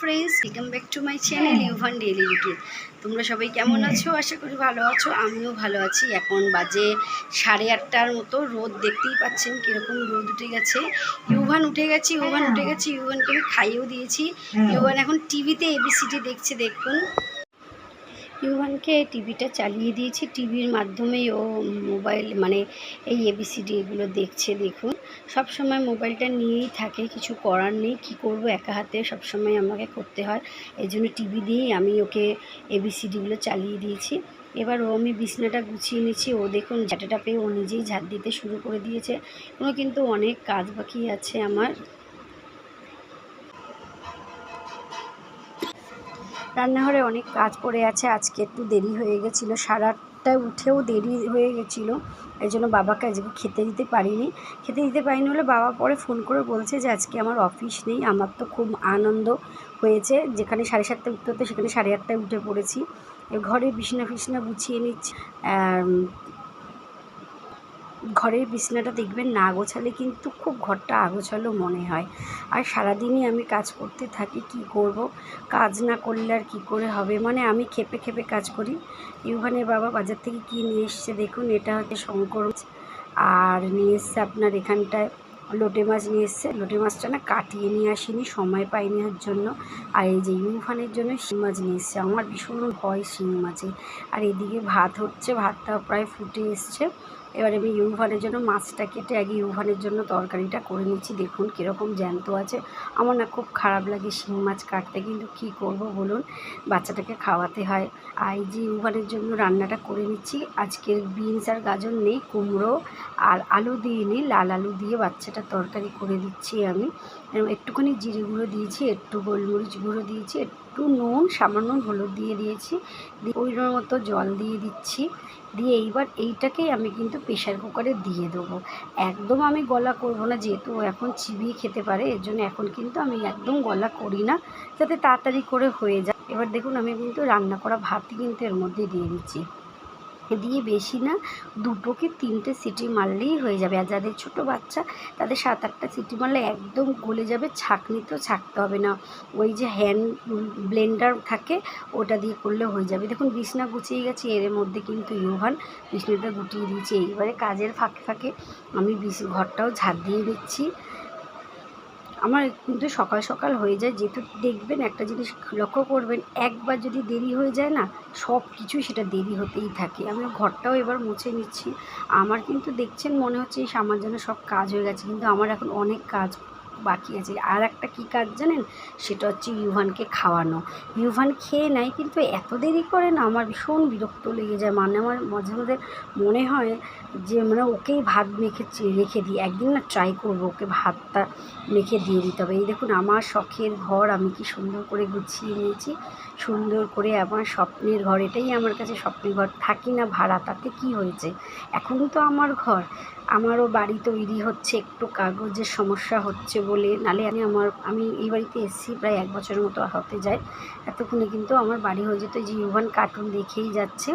Friends welcome back to my channel Yuvan daily routine তোমরা সবাই কেমন আছো? আশা করি ভালো আছো আমিও ভালো আছি। এখন বাজে সাড়ে আটটার মতো রোদ দেখতেই পাচ্ছেন কীরকম রোদ উঠে গেছে। ইউভান উঠে গেছি ইউভান উঠে গেছি ইউভানকে আমি খাইয়েও দিয়েছি। ইউভান এখন টিভিতে এবিসিডি দেখছে দেখুন। ইউভানকে টিভিটা চালিয়ে দিয়েছি। টিভির মাধ্যমেই ও মোবাইল মানে এই এবিসিডি এগুলো দেখছে, দেখুন। সব সময় মোবাইলটা নিয়েই থাকে, কিছু করার নেই। কি করব? একা হাতে সব সময় আমাকে করতে হয়। এই জন্য টিভি দিয়েই আমি ওকে এবিসিডিগুলো চালিয়ে দিয়েছি। এবার ও আমি বিছনাটা গুছিয়ে নিচ্ছি ও দেখুন ঝাঁটাটা পেয়ে ও নিজেই ঝাঁট দিতে শুরু করে দিয়েছে। কোনো কিন্তু অনেক কাজ বাকি আছে আমার। রান্নাঘরে অনেক কাজ পড়ে আছে। আজকে একটু দেরি হয়ে গেছিল। সাড়ে আটটায় উঠেও দেরি হয়ে গেছিল। এই জন্য বাবাকে আজকে খেতে দিতে পারিনি। খেতে দিতে পারিনি হলে বাবা পরে ফোন করে বলছে যে, আজকে আমার অফিস নেই। আমার তো খুব আনন্দ হয়েছে। যেখানে সাড়ে সাতটায় উঠতে হতো, সেখানে সাড়ে আটটায় উঠে পড়েছি। ঘরে বিছনা ফিসনা গুছিয়ে নিচ্ছি। ঘরের বিছনাটা দেখবেন না গোছালে কিন্তু খুব ঘরটা আগোছালো মনে হয়। আর সারাদিনই আমি কাজ করতে থাকি, কি করব? কাজ না করলে আর কী করে হবে? মানে আমি খেপে খেপে কাজ করি। ইউভানের বাবা বাজার থেকে কী নিয়ে এসছে দেখুন, এটা হচ্ছে শঙ্কর আর নিয়ে এসছে আপনার এখানটায় লোটে মাছ নিয়ে এসছে। লোটে মাছটা না কাটিয়ে নিয়ে আসিনি, সময় পাইনি ওর জন্য। আর এই যে ইউফানের জন্য শিং মাছ নিয়ে এসছে। আমার ভীষণ ভয় শিং মাছে। আর এদিকে ভাত হচ্ছে ভাতটা প্রায় ফুটে এসছে। এবার আমি ইউভানের জন্য মাছটা কেটে আগে ইউভানের জন্য তরকারিটা করে নিচ্ছি। দেখুন কীরকম জ্যান্ত আছে। আমার না খুব খারাপ লাগে শিং মাছ কাটতে, কিন্তু কী করব বলুন? বাচ্চাটাকে খাওয়াতে হয়। আর এই যে ইউভানের জন্য রান্নাটা করে নিচ্ছি। আজকে বিনস আর গাজর নেই, কুমড়ো আর আলু দিয়ে নিই। লাল আলু দিয়ে বাচ্চাটা তরকারি করে দিচ্ছি আমি। একটুখানি জিরে গুঁড়ো দিয়েছি, একটু গোলমরিচ গুঁড়ো দিয়েছি, একটু নুন, সামান্য হলুদ দিয়ে দিয়েছি। দিয়ে ওই মতো জল দিয়ে দিচ্ছি। দিয়ে এইবার এইটাকেই আমি কিন্তু প্রেশার কুকারে দিয়ে দেবো। একদম আমি গলা করব না, যেহেতু এখন চিবিয়ে খেতে পারে, এর জন্য এখন কিন্তু আমি একদম গলা করি না। যাতে তাড়াতাড়ি করে হয়ে যায়। এবার দেখুন, আমি কিন্তু রান্না করা ভাতই কিন্তু এর মধ্যে দিয়ে দিচ্ছি। দিয়ে বেশি না দুটো কি তিনটে সিটি মারলেই হয়ে যাবে। আর যাদের ছোটো বাচ্চা, তাদের সাত আটটা সিটি মারলে একদম গলে যাবে ছাঁকনিতেও ছাঁকতে হবে না। ওই যে হ্যান্ড ব্লেন্ডার থাকে, ওটা দিয়ে করলে হয়ে যাবে। দেখুন, বিছনা গুছিয়ে গেছে, এর মধ্যে কিন্তু ইউভান বিছনাটা গুটিয়ে দিয়েছি। এইবারে কাজের ফাঁকে ফাঁকে আমি ঘরটাও ঝাড় দিয়ে দিচ্ছি। আমার কিন্তু সকাল সকাল হয়ে যায়। যেহেতু দেখবেন একটা জিনিস লক্ষ্য করবেন, একবার যদি দেরি হয়ে যায় না, সব কিছুই সেটা দেরি হতেই থাকে। আমি ঘরটাও এবার মুছে নিচ্ছি। আমার কিন্তু দেখছেন মনে হচ্ছে এই আমার যেন সব কাজ হয়ে গেছে। কিন্তু আমার এখন অনেক কাজ বাকি আছে। আর একটা কী কাজ জানেন? সেটা হচ্ছে ইউভানকে খাওয়ানো। ইউভান খেয়ে নেয়, কিন্তু এত দেরি করে না, আমার ভীষণ বিরক্ত লেগে যায়। মানে আমার মাঝে মাঝে মনে হয় যে মানে ওকেই ভাত মেখে রেখে দিই। একদিন না ট্রাই করব ওকে ভাতটা মেখে দিয়ে দিতে হবে। এই দেখুন, আমার শখের ঘর আমি কি সুন্দর করে গুছিয়ে নিয়েছি। সুন্দর করে আমার স্বপ্নের ঘর, এটাই আমার কাছে স্বপ্নের ঘর। থাকি না ভাড়া, তাতে কি হয়েছে? এখন তো আমার ঘর, আমারও বাড়ি তৈরি হচ্ছে, একটু কাগজের সমস্যা হচ্ছে বলে, নালে আমি আমার, আমি এই বাড়িতে এসেছি, প্রায় এক বছরের মতো হতে যায়। এতক্ষণে কিন্তু আমার বাড়ি হয়ে যেত যে ইউভান কার্টুন দেখেই যাচ্ছে।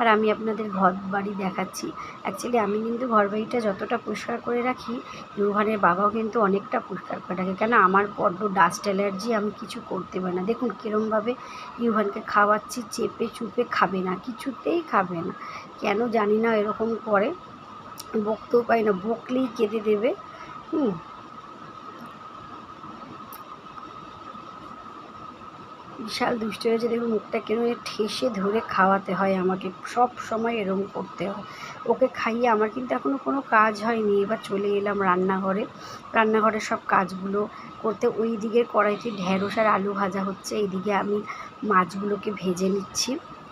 আর আমি আপনাদের ঘর বাড়ি দেখাচ্ছি। অ্যাকচুয়ালি আমি কিন্তু ঘর বাড়িটা যতটা পরিষ্কার করে রাখি ইউভানের বাবাও কিন্তু অনেকটা পরিষ্কার করে রাখে। কেন, আমার বড্ড ডাস্ট অ্যালার্জি, আমি কিছু করতে পারি না। দেখুন কীরমভাবে ইউভানকে খাওয়াচ্ছি, চেপে চুপে খাবে না, কিছুতেই খাবে না। কেন জানি না এরকম করে, বকতেও পারি না, বকলেই কেঁদে দেবে। হুম। বিশাল দুষ্ট হয়েছে। দেখুন, মুখটা কেন ঠেসে ধরে খাওয়াতে হয় আমাকে। সব সময় এরম করতে হয়। ওকে খাইয়ে আমার কিন্তু এখনও কোনো কাজ হয়নি। এবার চলে এলাম রান্নাঘরে। রান্নাঘরের সব কাজগুলো করতে। ওই দিকের কড়াইতে ঢ্যাঁড়স আর আলু ভাজা হচ্ছে। এইদিকে আমি মাছগুলোকে ভেজে নিচ্ছি।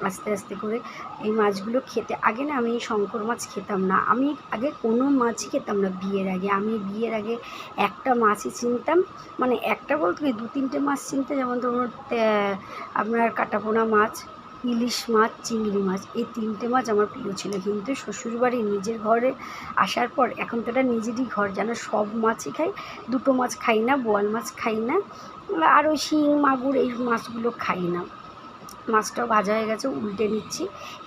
আস্তে আস্তে করে এই মাছগুলো খেতে। আগে না আমি শঙ্কর মাছ খেতাম না। আমি আগে কোনো মাছই খেতাম না বিয়ের আগে। আমি বিয়ের আগে একটা মাছই চিনতাম। মানে একটা বলতে কি দু তিনটে মাছ চিনতে, যেমন ধরুন আপনার কাটাপোনা মাছ, ইলিশ মাছ, চিংড়ি মাছ, এই তিনটে মাছ আমার প্রিয় ছিল। কিন্তু শ্বশুরবাড়ি নিজের ঘরে আসার পর এখন তো এটা নিজেরই ঘর, যেন সব মাছই খাই, দুটো মাছ খাই না, বোয়াল মাছ খাই না, আর ওই শিং, মাগুর এই মাছগুলো খাই না। মাছটাও ভাজা হয়ে গেছে, উল্টে নিচ্ছি।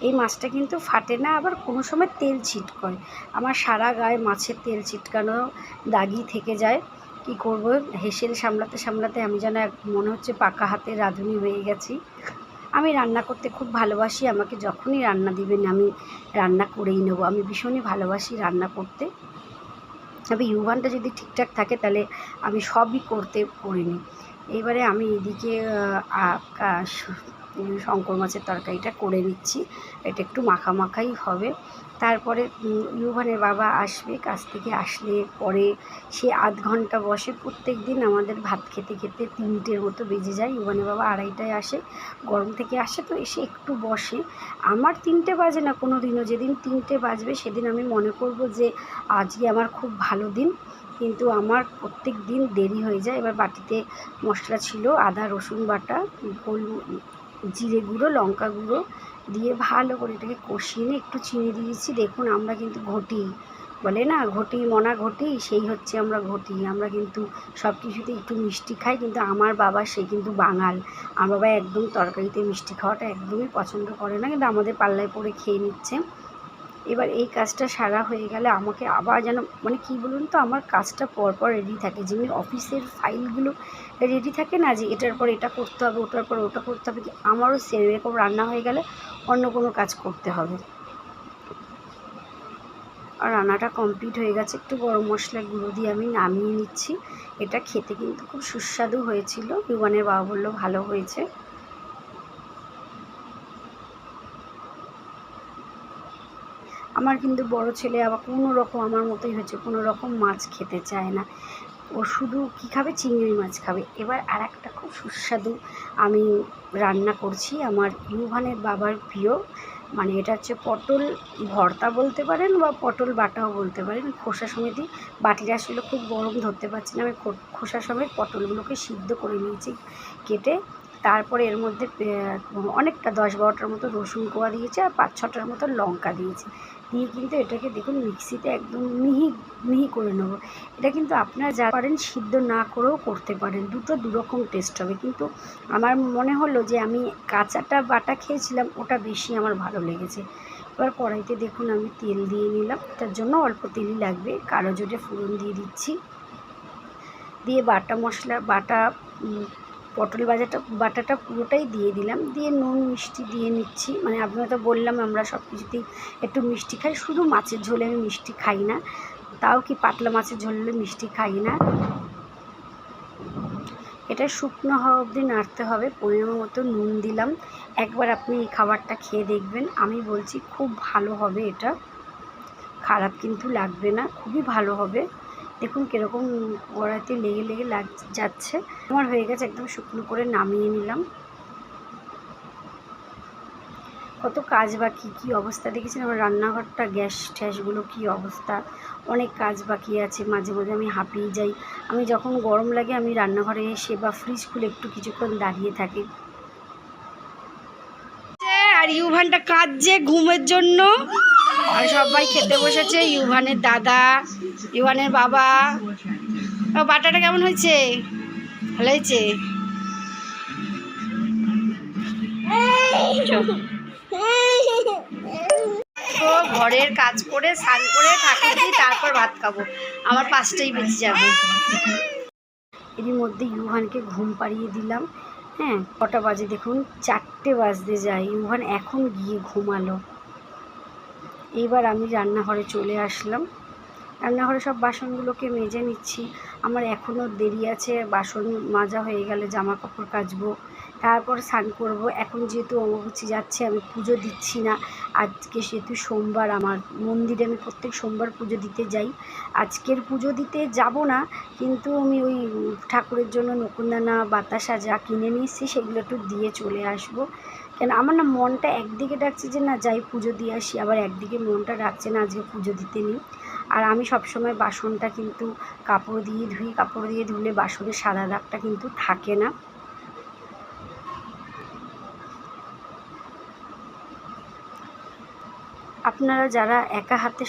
এই মাছটা কিন্তু ফাটে না, আবার কোনো সময় তেল ছিটকয়। আমার সারা গায়ে মাছের তেল ছিটকানো দাগি থেকে যায়। কি করব? হেসেল সামলাতে সামলাতে আমি যেন এক, মনে হচ্ছে পাকা হাতে রাঁধুনি হয়ে গেছি। আমি রান্না করতে খুব ভালোবাসি, আমাকে যখনই রান্না দিবেন আমি রান্না করেই নেব। আমি ভীষণই ভালোবাসি রান্না করতে। তবে ইউভানটা যদি ঠিকঠাক থাকে তাহলে আমি সবই করতে, করে নিই। এবারে আমি এদিকে শঙ্কর মাছের তরকারিটা করে নিচ্ছি। এটা একটু মাখা মাখাই হবে। তারপরে ইউভানের বাবা আসবে, কাছ থেকে আসলে পরে সে আধ ঘণ্টা বসে প্রত্যেক দিন আমাদের ভাত খেতে খেতে তিনটের মতো বেজে যায়। ইউভানের বাবা আড়াইটায় আসে, গরম থেকে আসে তো এসে একটু বসে। আমার তিনটে বাজে না কোনো দিনও যেদিন তিনটে বাজবে সেদিন আমি মনে করব যে আজকে আমার খুব ভালো দিন। কিন্তু আমার প্রত্যেক দিন দেরি হয়ে যায়। এবার বাটিতে মশলা ছিল, আদা, রসুন বাটা, হলুদ জিরে গুঁড়ো, লঙ্কা গুঁড়ো দিয়ে ভালো করে এটাকে কষিয়ে নিয়ে একটু চিনি দিয়েছি। দেখুন আমরা কিন্তু ঘটি, বলে না? ঘটি মনা ঘটি, সেই হচ্ছে আমরা ঘটি। আমরা কিন্তু সব কিছুতে একটু মিষ্টি খাই, কিন্তু আমার বাবা সে কিন্তু বাঙাল। আমার বাবা একদম তরকারিতে মিষ্টি খাওয়াটা একদমই পছন্দ করে না, কিন্তু আমাদের পাল্লায় পরে খেয়ে নিচ্ছে। এবার এই কাজটা সারা হয়ে গেলে আমাকে আবার যেন মানে কী বলুন তো, আমার কাজটা পরপর রেডি থাকে। যেমনি অফিসের ফাইলগুলো রেডি থাকে না, যে এটার পর এটা করতে হবে, ওটার পর ওটা করতে হবে, কি আমারও সেম এরকম রান্না হয়ে গেলে অন্য কোনো কাজ করতে হবে। আর রান্নাটা কমপ্লিট হয়ে গেছে, একটু গরম মশলা গুঁড়ো দিয়ে আমি নামিয়ে নিচ্ছি। এটা খেতে কিন্তু খুব সুস্বাদু হয়েছিল। ইউবানের বাবা বলল, ভালো হয়েছে। আমার কিন্তু বড় ছেলে আবার কোনো রকম আমার মতোই হয়েছে, কোনো রকম মাছ খেতে চায় না। ও শুধু কী খাবে? চিংড়ি মাছ খাবে। এবার আর একটা খুব সুস্বাদু আমি রান্না করছি আমার ইউভানের বাবার প্রিয়। মানে এটা হচ্ছে পটল ভর্তা বলতে পারেন বা পটল বাটাও বলতে পারেন। খোসা সমেতই বাটিটা আসলে খুব গরম ধরতে পারছি না। আমি খোসা সমেত পটলগুলোকে সিদ্ধ করে নিয়েছি কেটে। তারপরে এর মধ্যে অনেকটা দশ বারোটার মতো রসুন কোয়া দিয়েছি আর পাঁচ ছটার মতো লঙ্কা দিয়েছি। দিয়ে কিন্তু এটাকে দেখুন, মিক্সিতে একদম মিহি মিহি করে নেব। এটা কিন্তু আপনারা যা পারেন সিদ্ধ না করেও করতে পারেন। দুটো দুরকম টেস্ট হবে। কিন্তু আমার মনে হলো যে আমি কাঁচাটা বাটা খেয়েছিলাম, ওটা বেশি আমার ভালো লেগেছে। এবার কড়াইতে দেখুন, আমি তেল দিয়ে নিলাম। তার জন্য অল্প তেলই লাগবে। কালো জোরে ফোড়ন দিয়ে দিচ্ছি। দিয়ে বাটা মশলা, বাটা পটল বাজাটা বাটাটা পুরোটাই দিয়ে দিলাম। দিয়ে নুন, মিষ্টি দিয়ে নিচ্ছি। মানে আপনারা তো বললাম আমরা সব কিছুতেই একটু মিষ্টি খাই। শুধু মাছের ঝোলে আমি মিষ্টি খাই না। তাও কি পাতলা মাছের ঝোলে মিষ্টি খাই না? এটা শুকনো হওয়া অবধি নাড়তে হবে। পরিমাণ মতো নুন দিলাম। একবার আপনি এই খাবারটা খেয়ে দেখবেন। আমি বলছি খুব ভালো হবে এটা। খারাপ কিন্তু লাগবে না। খুবই ভালো হবে। দেখুন কীরকম কড়াইতে লেগে লেগে লাগ, যাচ্ছে। আমার হয়ে গেছে একদম শুকনো করে নামিয়ে নিলাম। কত কাজ বাকি, কী অবস্থা দেখেছেন? আমার রান্নাঘরটা গ্যাস ট্যাসগুলো কী অবস্থা? অনেক কাজ বাকি আছে, মাঝে মাঝে আমি হাঁপিয়ে যাই। আমি যখন গরম লাগে, আমি রান্নাঘরে এসে বা ফ্রিজ খুলে একটু কিছুক্ষণ দাঁড়িয়ে থাকি। আর ইউভানটা কাঁদছে ঘুমের জন্য। সবাই খেতে বসেছে ইউভানের দাদা ইউভানের বাবা। ও, বাটাটা কেমন হয়েছে? ভালো হয়েছে? ঘরের কাজ করে স্নান করে ঠাকুর দিয়ে তারপর ভাত খাব। আমার পাঁচটাই বেঁচে যাবে। এরই মধ্যে ইউহানকে ঘুম পাড়িয়ে দিলাম। হ্যাঁ কটা বাজে দেখুন চারটে বাজতে যায়। ইউহান এখন গিয়ে ঘুমালো। এইবার আমি রান্নাঘরে চলে আসলাম। রান্নাঘরে সব বাসনগুলোকে মেজে নিচ্ছি। আমার এখনও দেরি আছে, বাসন মাজা হয়ে গেলে জামা কাপড় কাচবো, তারপর স্নান করব। এখন যেহেতু অমাবস্যা যাচ্ছে, আমি পুজো দিচ্ছি না। আজকে সেহেতু সোমবার, আমার মন্দিরে আমি প্রত্যেক সোমবার পুজো দিতে যাই। আজকের পুজো দিতে যাব না, কিন্তু আমি ওই ঠাকুরের জন্য নকুনদানা বাতাসা যা কিনে নিয়েছি সেগুলো একটু দিয়ে চলে আসব। কেন, আমার না মনটা একদিকে ডাকছে যে না, যাই পুজো দিয়ে আসি, আবার একদিকে মনটা ডাকছে না, আজকে পুজো দিতে নেই। আর আমি সবসময় বাসনটা কিন্তু কাপড় দিয়ে ধুই, কাপড় দিয়ে ধুলে বাসনের সাদা দাগটা কিন্তু থাকে না। আপনারা যারা একা হাতে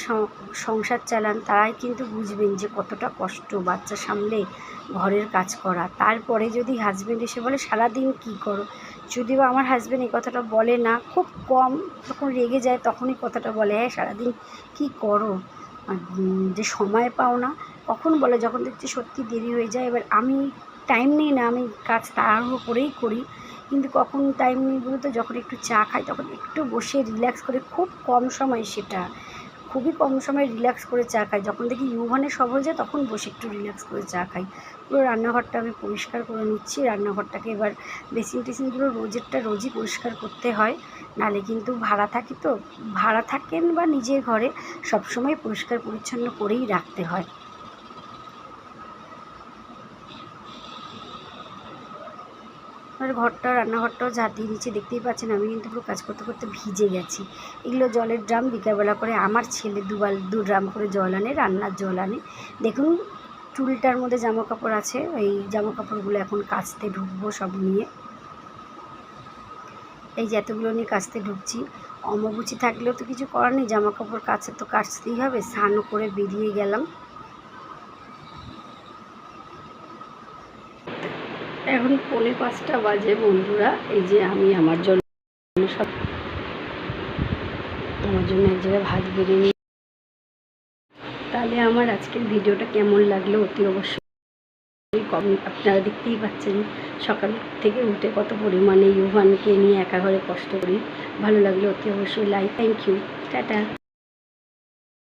সংসার চালান, তারাই কিন্তু বুঝবেন যে কতটা কষ্ট বাচ্চা সামলে ঘরের কাজ করা। তারপরে যদি হাজব্যান্ড এসে বলে, সারাদিন কী করো? যদিও আমার হাজব্যান্ড এই কথাটা বলে না, খুব কম যখন রেগে যায় তখনই কথাটা বলে হ্যাঁ সারাদিন কী করো? যে সময় পাও না, কখন বলে? যখন দেখছি সত্যি দেরি হয়ে যায়, এবার আমি টাইম নিই না, আমি কাজ তাড়াহুড়ো করেই করি। কিন্তু কখন টাইম নিই বলতো যখন একটু চা খাই, তখন একটু বসে রিল্যাক্স করে খুব কম সময় সেটা। খুবই কম সময় রিল্যাক্স করে চা খাই। যখন দেখি ইউভানে সব হয়ে যায়, তখন বসে একটু রিল্যাক্স করে চা খাই। পুরো রান্নাঘরটা আমি পরিষ্কার করে নিচ্ছি। রান্নাঘরটাকে এবার বেসিন টেসিনগুলো রোজেরটা রোজই পরিষ্কার করতে হয়। নালে কিন্তু ভাড়া থাকি তো। ভাড়া থাকেন বা নিজের ঘরে সবসময় পরিষ্কার পরিচ্ছন্ন করেই রাখতে হয়। আর ঘরটা, রান্নাঘরটাও ঝাঁট দিয়ে দিচ্ছি দেখতেই পাচ্ছেন আমি কিন্তু পুরো কাজ করতে করতে ভিজে গেছি। এগুলো জলের ড্রাম বিকালবেলা করে আমার ছেলে দুবাল দু ড্রাম করে জল আনে, রান্নার জল আনে। দেখুন, চুলটার মধ্যে জামা কাপড় আছে, এই জামা কাপড়গুলো এখন কাচতে ঢুকবো সব নিয়ে। এই যে এতগুলো নিয়ে কাচতে ঢুকছি। অমাবুচি থাকলেও তো কিছু করার নেই জামা কাপড় কাচে তো কাচতেই হবে, স্নানও করে বেরিয়ে গেলাম। এখন পৌনে পাঁচটা বাজে বন্ধুরা, এই যে আমি আমার জন্য সব আমার জন্য এক জায়গায় ভাত বেরিয়ে তাহলে আমার আজকের ভিডিওটা কেমন লাগল অতি অবশ্যই কম আপনারা দেখতেই পাচ্ছেন সকাল থেকে উঠে কত পরিমাণে ইউভানকে নিয়ে একা ঘরে কষ্ট করি। ভালো লাগলে অতি অবশ্যই লাইক থ্যাংক ইউ টাটা।